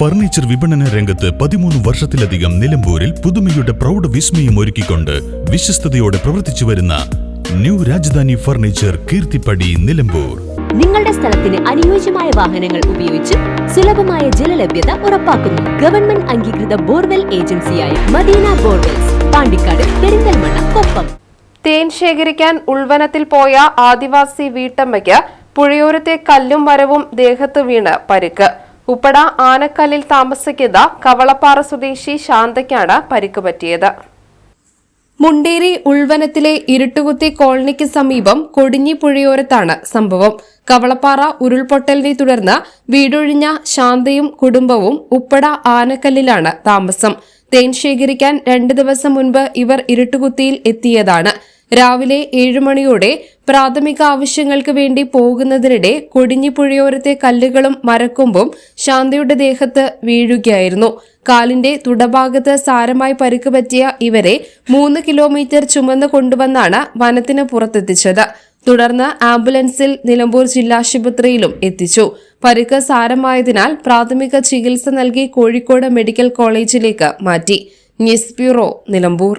Furniture വിപണന രംഗത്ത് പതിമൂന്ന് വർഷത്തിലധികം നിലമ്പൂരിൽ പുതുമയുടെ പ്രൗഢ വിസ്മയം ഒരുക്കിക്കൊണ്ട് വിശ്വസ്തയോടെ പ്രവർത്തിച്ചു വരുന്ന ന്യൂ രാജധാനി ഫർണിച്ചർ കീർത്തിപ്പടി നിലമ്പൂർ. നിങ്ങളുടെ സ്ഥലത്തിന് അനുയോജ്യമായ വാഹനങ്ങൾ ഉപയോഗിച്ച് സുലഭമായ ജലലഭ്യത ഉറപ്പാക്കുന്നു. ഗവൺമെന്റ് അംഗീകൃത ബോർവെൽ ഏജൻസിയായ മദീന ബോർവെൽസ് പാണ്ടിക്കാട് പെരിന്തൽമണ്ണ കൊപ്പം. തേൻ ശേഖരിക്കാൻ ഉൾവനത്തിൽ പോയ ആദിവാസി വീട്ടമ്മയ്ക്ക് പുഴയോരത്തെ കല്ലും മരവും ദേഹത്ത് വീണ് പരിക്ക്. ഉപ്പട ആനക്കല്ലിൽ താമസിക്കുന്ന കവളപ്പാറ സ്വദേശി ശാന്തയ്ക്കാണ് പരിക്ക് പറ്റിയത്. മുണ്ടേരി ഉൾവനത്തിലെ ഇരുട്ടുകുത്തി കോളനിക്ക് സമീപം കൊടിഞ്ഞി പുഴയോരത്താണ് സംഭവം. കവളപ്പാറ ഉരുൾപൊട്ടലിനെ തുടർന്ന് വീടൊഴിഞ്ഞ ശാന്തയും കുടുംബവും ഉപ്പട ആനക്കല്ലിലാണ് താമസം. തേൻ ശേഖരിക്കാൻ രണ്ട് ദിവസം മുൻപ് ഇവർ ഇരുട്ടുകുത്തിയിൽ എത്തിയതാണ്. രാവിലെ ഏഴുമണിയോടെ പ്രാഥമിക ആവശ്യങ്ങൾക്ക് വേണ്ടി പോകുന്നതിനിടെ കൊടിഞ്ഞിപ്പുഴയോരത്തെ കല്ലുകളും മരക്കൊമ്പും ശാന്തയുടെ ദേഹത്ത് വീഴുകയായിരുന്നു. കാലിന്റെ തുടഭാഗത്ത് സാരമായി പരിക്ക് പറ്റിയ ഇവരെ മൂന്ന് കിലോമീറ്റർ ചുമന്ന് കൊണ്ടുവന്നാണ് വനത്തിന് പുറത്തെത്തിച്ചത്. തുടർന്ന് ആംബുലൻസിൽ നിലമ്പൂർ ജില്ലാശുപത്രിയിലും എത്തിച്ചു. പരിക്ക് സാരമായതിനാൽ പ്രാഥമിക ചികിത്സ നൽകി കോഴിക്കോട് മെഡിക്കൽ കോളേജിലേക്ക് മാറ്റി. News bureau Nilambur.